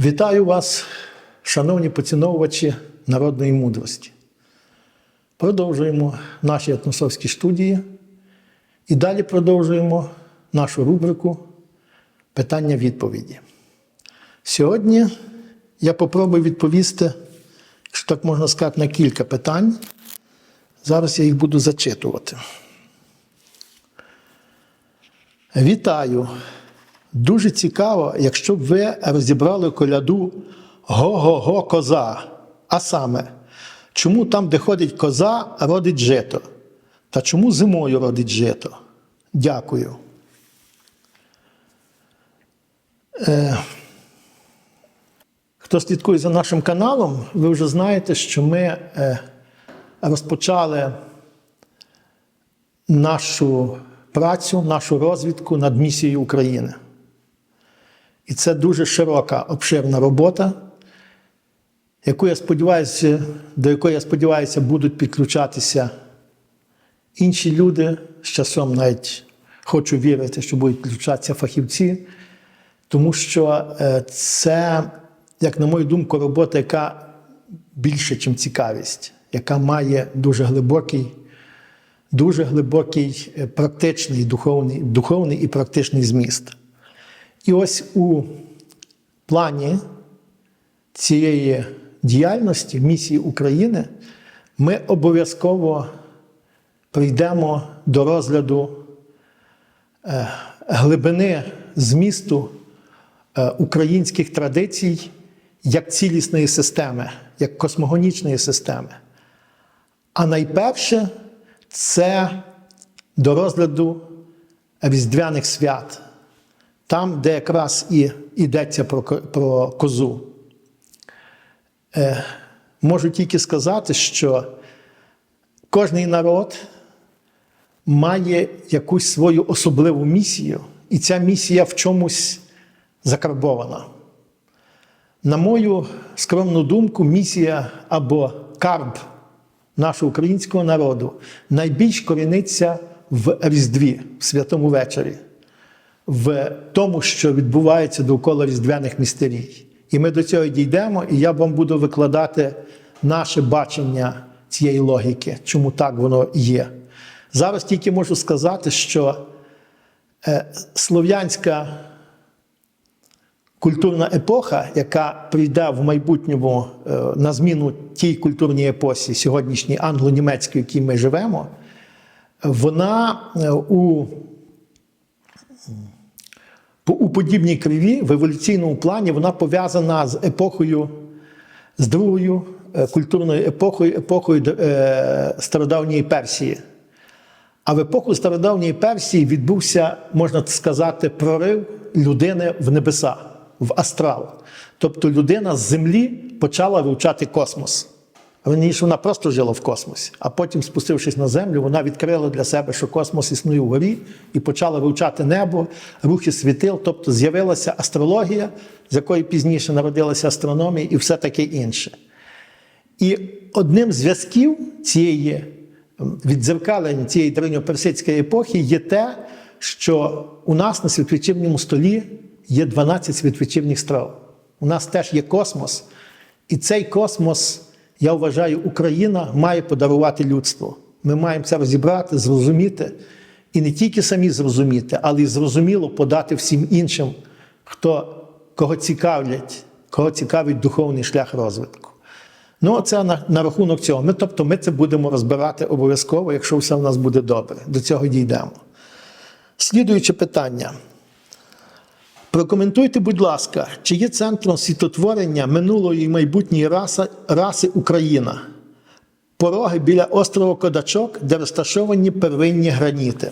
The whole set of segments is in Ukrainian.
Вітаю вас, шановні поціновувачі народної мудрості. Продовжуємо наші етносовські студії і далі продовжуємо нашу рубрику Питання-відповіді. Сьогодні я попробую відповісти, якщо так можна сказати, на кілька питань. Зараз я їх буду зачитувати. Вітаю! Дуже цікаво, якщо б ви розібрали коляду Го-го-го коза. А саме, чому там, де ходить коза, родить жито? Та чому зимою родить жито? Дякую. Е, Хто слідкує за нашим каналом, ви вже знаєте, що ми е, розпочали нашу працю, нашу розвідку над місією України. І це дуже широка, обширна робота, яку я сподіваюся, до якої я сподіваюся, будуть підключатися інші люди. З часом навіть хочу вірити, що будуть підключатися фахівці, тому що е, це, як на мою думку, робота, яка більше, ніж цікавість, яка має дуже глибокий, дуже глибокий е, практичний духовний, духовний і практичний зміст. І ось у плані цієї діяльності, місії України, ми обов'язково прийдемо до розгляду е, глибини змісту е, українських традицій як цілісної системи, як космогонічної системи. А найперше це до розгляду різдвяних свят там, де якраз і йдеться про, про козу. Е, можу тільки сказати, що кожний народ має якусь свою особливу місію, і ця місія в чомусь закарбована. На мою скромну думку, місія або карб нашого українського народу найбільш коріниться в Різдві, в святому вечорі в тому, що відбувається довкола різдвяних містерій. І ми до цього дійдемо, і я вам буду викладати наше бачення цієї логіки, чому так воно є. Зараз тільки можу сказати, що е, слов'янська культурна епоха, яка прийде в майбутньому е, на зміну тій культурній епосі, сьогоднішній англо-німецькій, в якій ми живемо, вона е, у у подібній криві в еволюційному плані вона пов'язана з епохою, з другою е, культурною епохою, епохою е, стародавньої Персії. А в епоху стародавньої Персії відбувся, можна сказати, прорив людини в небеса, в астрал. Тобто людина з землі почала вивчати космос. Раніше вона просто жила в космосі, а потім, спустившись на землю, вона відкрила для себе, що космос існує вгорі, і почала вивчати небо, рухи світил, тобто з'явилася астрологія, з якої пізніше народилася астрономія і все таке інше. І одним з зв'язків цієї м, віддзеркалення цієї древньоперсидської епохи є те, що у нас на святвечірньому столі є 12 святвечірніх страв. У нас теж є космос, і цей космос, я вважаю, Україна має подарувати людству. Ми маємо це розібрати, зрозуміти, і не тільки самі зрозуміти, але й зрозуміло подати всім іншим, хто, кого цікавлять, кого цікавить духовний шлях розвитку. Ну, це на, на рахунок цього. Ми, тобто, ми це будемо розбирати обов'язково, якщо все в нас буде добре. До цього дійдемо. Слідуюче питання. Прокоментуйте, будь ласка, чи є центром світотворення минулої і майбутньої раси, раси Україна? Пороги біля острова Кодачок, де розташовані первинні граніти.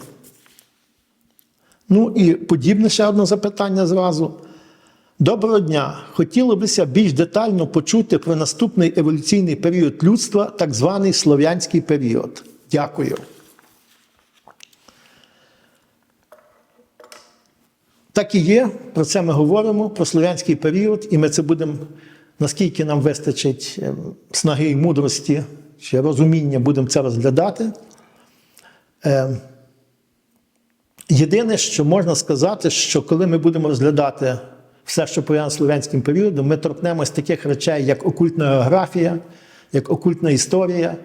Ну і подібне ще одне запитання зразу. Доброго дня! Хотілося б більш детально почути про наступний еволюційний період людства, так званий слов'янський період. Дякую. Так і є, про це ми говоримо, про слов'янський період, і ми це будемо, наскільки нам вистачить е, снаги і мудрості чи розуміння, будемо це розглядати. Е, Єдине, що можна сказати, що коли ми будемо розглядати все, що пов'язано з слов'янським періодом, ми торкнемось таких речей, як окультна географія, як окультна історія.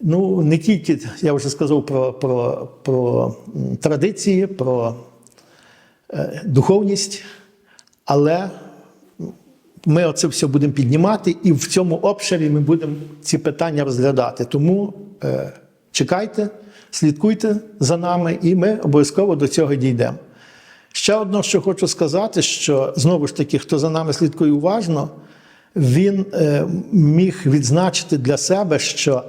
Ну, не тільки я вже сказав про, про, про традиції, про духовність, але ми оце все будемо піднімати, і в цьому обширі ми будемо ці питання розглядати. Тому е, чекайте, слідкуйте за нами, і ми обов'язково до цього дійдемо. Ще одне, що хочу сказати, що знову ж таки, хто за нами слідкує уважно, він е, міг відзначити для себе, що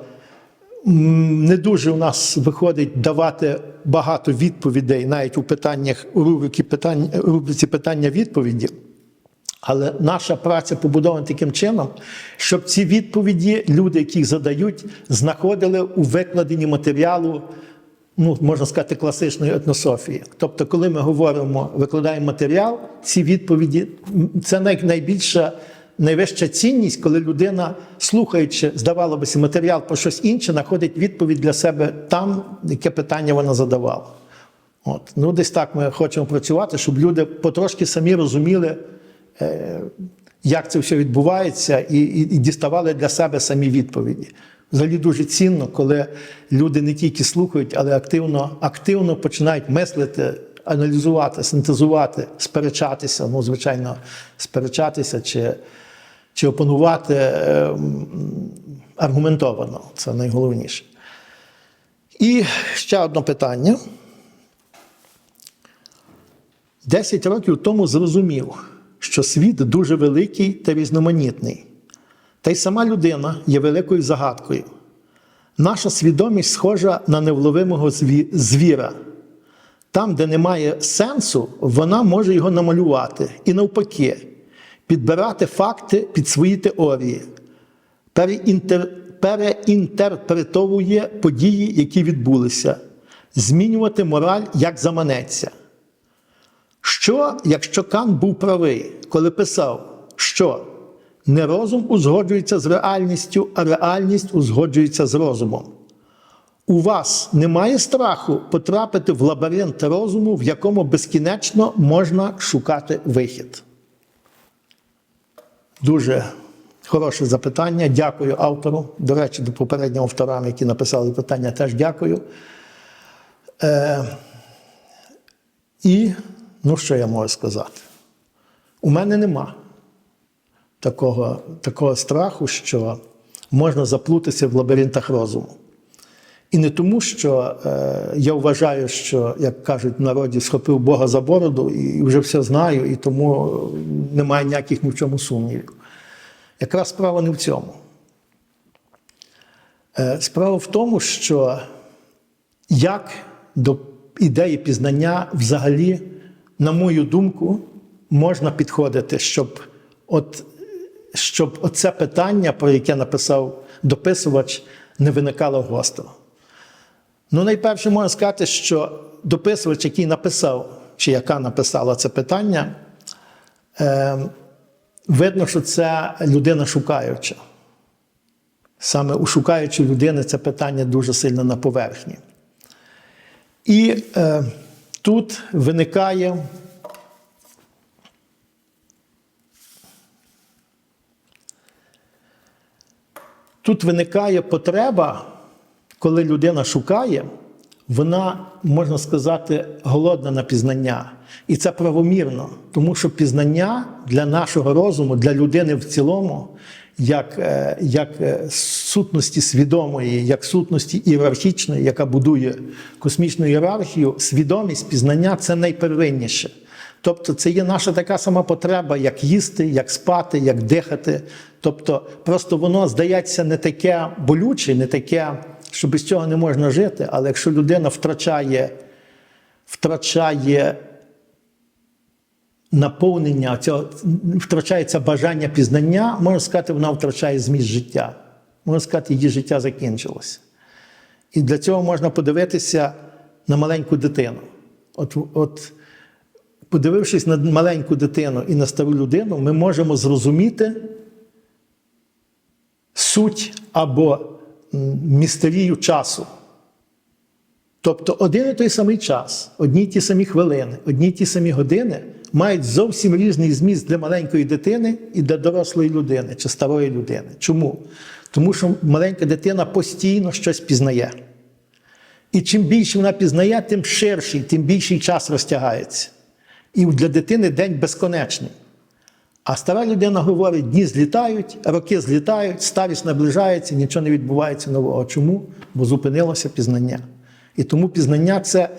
не дуже у нас виходить давати багато відповідей, навіть у питаннях у рубриці питань, рубриці питання-відповіді. Але наша праця побудована таким чином, щоб ці відповіді люди, які їх задають, знаходили у викладенні матеріалу, ну можна сказати, класичної етнософії. Тобто, коли ми говоримо, викладаємо матеріал, ці відповіді це най- найбільша, найвища цінність, коли людина, слухаючи, здавало би, матеріал про щось інше, знаходить відповідь для себе там, яке питання вона задавала. От. Ну, десь так ми хочемо працювати, щоб люди потрошки самі розуміли, е, як це все відбувається, і, і, і діставали для себе самі відповіді. Взагалі дуже цінно, коли люди не тільки слухають, але активно, активно починають мислити, аналізувати, синтезувати, сперечатися, ну, звичайно, сперечатися чи, чи опанувати е, аргументовано. Це найголовніше. І ще одне питання. Десять років тому зрозумів, що світ дуже великий та різноманітний. Та й сама людина є великою загадкою. Наша свідомість схожа на невловимого звіра. Там, де немає сенсу, вона може його намалювати. І навпаки, підбирати факти під свої теорії, переінтер... переінтерпретовує події, які відбулися, змінювати мораль як заманеться. Що, якщо Кант був правий, коли писав, що не розум узгоджується з реальністю, а реальність узгоджується з розумом? У вас немає страху потрапити в лабіринт розуму, в якому безкінечно можна шукати вихід? Дуже хороше запитання. Дякую автору. До речі, до попереднього авторам, які написали питання, теж дякую. Е, і ну, що я можу сказати? У мене нема такого, такого страху, що можна заплутатися в лабіринтах розуму. І не тому, що е, я вважаю, що, як кажуть в народі, схопив Бога за бороду і вже все знаю, і тому немає ніяких ні в чому сумнівів. Якраз справа не в цьому. Е, справа в тому, що як до ідеї пізнання взагалі, на мою думку, можна підходити, щоб, от, щоб оце питання, про яке написав дописувач, не виникало гостро. Ну, найперше можна сказати, що дописувач, який написав, чи яка написала це питання, е, видно, що це людина шукаюча. Саме у шукаючої людини це питання дуже сильно на поверхні. І е, тут виникає тут виникає потреба, коли людина шукає, вона, можна сказати, голодна на пізнання. І це правомірно, тому що пізнання для нашого розуму, для людини в цілому, як, е, як е, сутності свідомої, як сутності ієрархічної, яка будує космічну ієрархію, свідомість, пізнання це найпервинніше. Тобто це є наша така сама потреба, як їсти, як спати, як дихати. Тобто, просто воно здається не таке болюче, не таке, що без цього не можна жити. Але якщо людина втрачає, втрачає наповнення, цього, втрачається бажання пізнання, можна сказати, вона втрачає зміст життя. Можна сказати, її життя закінчилося. І для цього можна подивитися на маленьку дитину. От, от подивившись на маленьку дитину і на стару людину, ми можемо зрозуміти суть або містерію часу. Тобто один і той самий час, одні й ті самі хвилини, одні й ті самі години мають зовсім різний зміст для маленької дитини і для дорослої людини чи старої людини. Чому? Тому що маленька дитина постійно щось пізнає. І чим більше вона пізнає, тим ширший, тим більший час розтягається. І для дитини день безконечний. А стара людина говорить: дні злітають, роки злітають, старість наближається, нічого не відбувається нового. Чому? Бо зупинилося пізнання. І тому пізнання це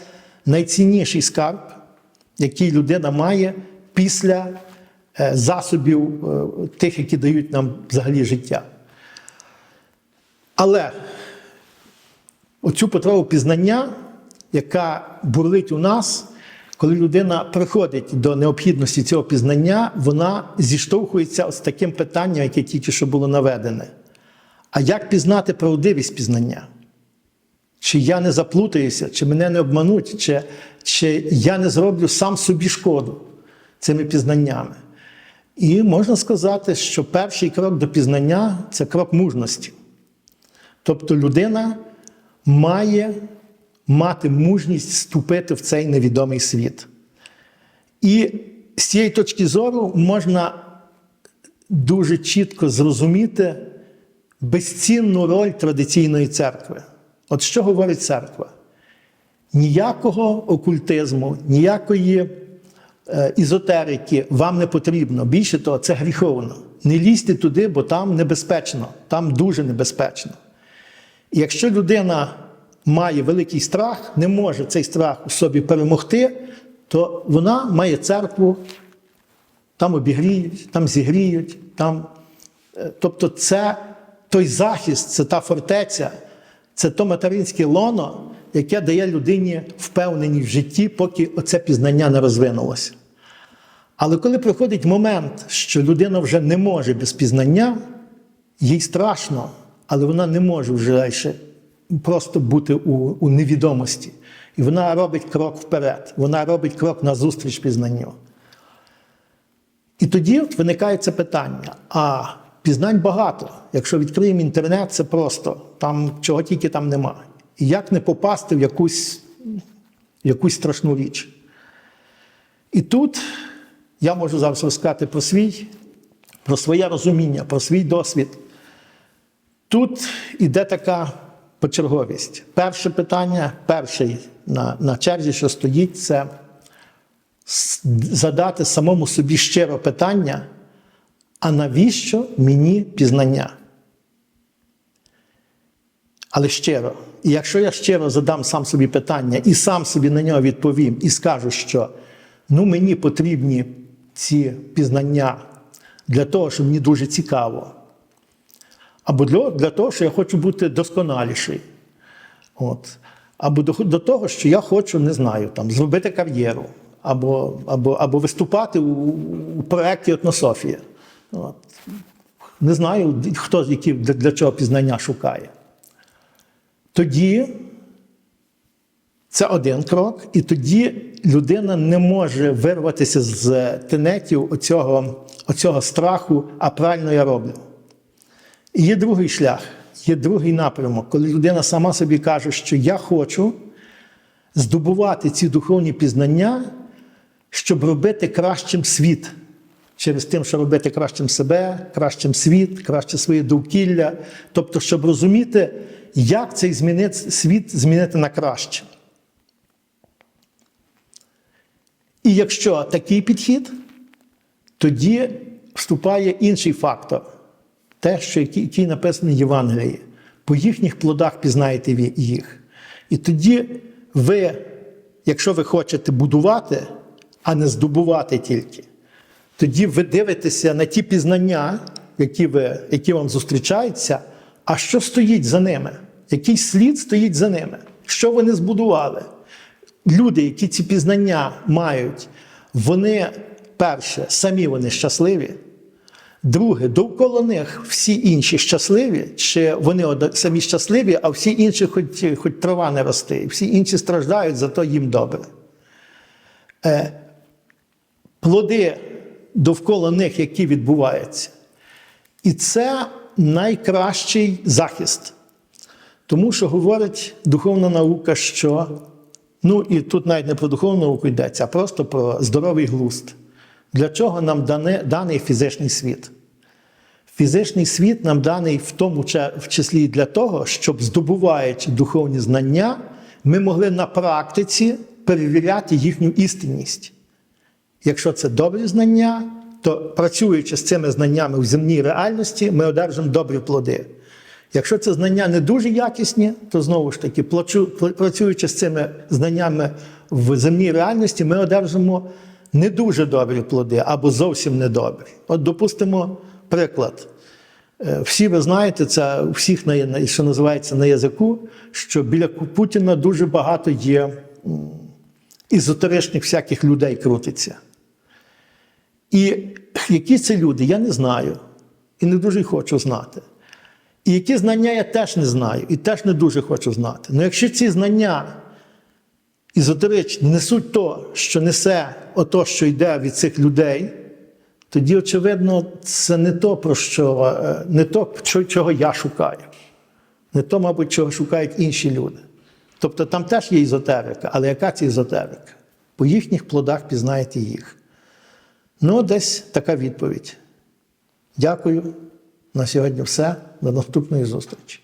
найцінніший скарб, який людина має після е, засобів е, тих, які дають нам взагалі життя. Але оцю потребу пізнання, яка бурлить у нас, коли людина приходить до необхідності цього пізнання, вона зіштовхується з таким питанням, яке тільки що було наведене. А як пізнати правдивість пізнання? Чи я не заплутаюся, чи мене не обмануть, чи, чи я не зроблю сам собі шкоду цими пізнаннями? І можна сказати, що перший крок до пізнання це крок мужності. Тобто людина має мати мужність вступити в цей невідомий світ. І з цієї точки зору можна дуже чітко зрозуміти безцінну роль традиційної церкви. От що говорить церква? Ніякого окультизму, ніякої е, ізотерики вам не потрібно. Більше того, це гріховно. Не лізьте туди, бо там небезпечно, там дуже небезпечно. І якщо людина має великий страх, не може цей страх у собі перемогти, то вона має церкву, там обігріють, там зігріють, там. е, Тобто, це той захист, це та фортеця, це то материнське лоно, яке дає людині впевненість в житті, поки оце пізнання не розвинулося. Але коли приходить момент, що людина вже не може без пізнання, їй страшно, але вона не може вже далі просто бути у, у невідомості. І вона робить крок вперед, вона робить крок назустріч пізнанню. І тоді от виникає це питання: а пізнань багато. Якщо відкриємо інтернет, це просто там чого тільки там нема. І як не попасти в якусь, якусь страшну річ? І тут я можу зараз розказати про свій, про своє розуміння, про свій досвід. Тут іде така почерговість. Перше питання, перший на, на черзі, що стоїть, це задати самому собі щиро питання, а навіщо мені пізнання? Але щиро. І якщо я щиро задам сам собі питання і сам собі на нього відповім, і скажу, що ну, мені потрібні ці пізнання для того, що мені дуже цікаво, або для, для того, що я хочу бути досконаліший. От. Або до, до того, що я хочу, не знаю, там, зробити кар'єру, або, або, або виступати у, у проєкті Етнософія. От. Не знаю, хто які, для, для чого пізнання шукає. Тоді це один крок, і тоді людина не може вирватися з тенетів оцього, оцього страху, а правильно я роблю. Є другий шлях, є другий напрямок, коли людина сама собі каже, що я хочу здобувати ці духовні пізнання, щоб робити кращим світ. Через тим, що робити кращим себе, кращим світ, краще своє довкілля. Тобто, щоб розуміти, як цей світ змінити на краще. І якщо такий підхід, тоді вступає інший фактор те, що який, написаний Євангелії. По їхніх плодах пізнаєте ви їх. І тоді ви, якщо ви хочете будувати, а не здобувати тільки, тоді ви дивитеся на ті пізнання, які, ви, які вам зустрічаються, а що стоїть за ними? Який слід стоїть за ними? Що вони збудували? Люди, які ці пізнання мають, вони, перше, самі вони щасливі. Друге, довкола них всі інші щасливі, чи вони самі щасливі, а всі інші, хоч, хоч трава не росте, всі інші страждають, зато їм добре. Е, плоди довкола них, які відбуваються. І це найкращий захист. Тому що говорить духовна наука, що, ну і тут навіть не про духовну науку йдеться, а просто про здоровий глузд. Для чого нам дане, даний фізичний світ? Фізичний світ нам даний в тому числі для того, щоб здобуваючи духовні знання, ми могли на практиці перевіряти їхню істинність. Якщо це добрі знання, то працюючи з цими знаннями в земній реальності, ми одержимо добрі плоди. Якщо це знання не дуже якісні, то знову ж таки, працюючи з цими знаннями в земній реальності, ми одержимо не дуже добрі плоди або зовсім недобрі. От, допустимо, приклад. Е, Всі ви знаєте, це у всіх, що називається на язику, що біля Путіна дуже багато є м, езотеричних всяких людей крутиться. І які це люди, я не знаю. І не дуже хочу знати. І які знання я теж не знаю, і теж не дуже хочу знати. Ну якщо ці знання езотеричні несуть то, що несе ото, що йде від цих людей, тоді, очевидно, це не то, про що, е, не то, чого я шукаю. Не то, мабуть, чого шукають інші люди. Тобто там теж є езотерика, але яка це езотерика? По їхніх плодах пізнаєте їх. Ну, десь така відповідь. Дякую. На сьогодні все. До наступної зустрічі.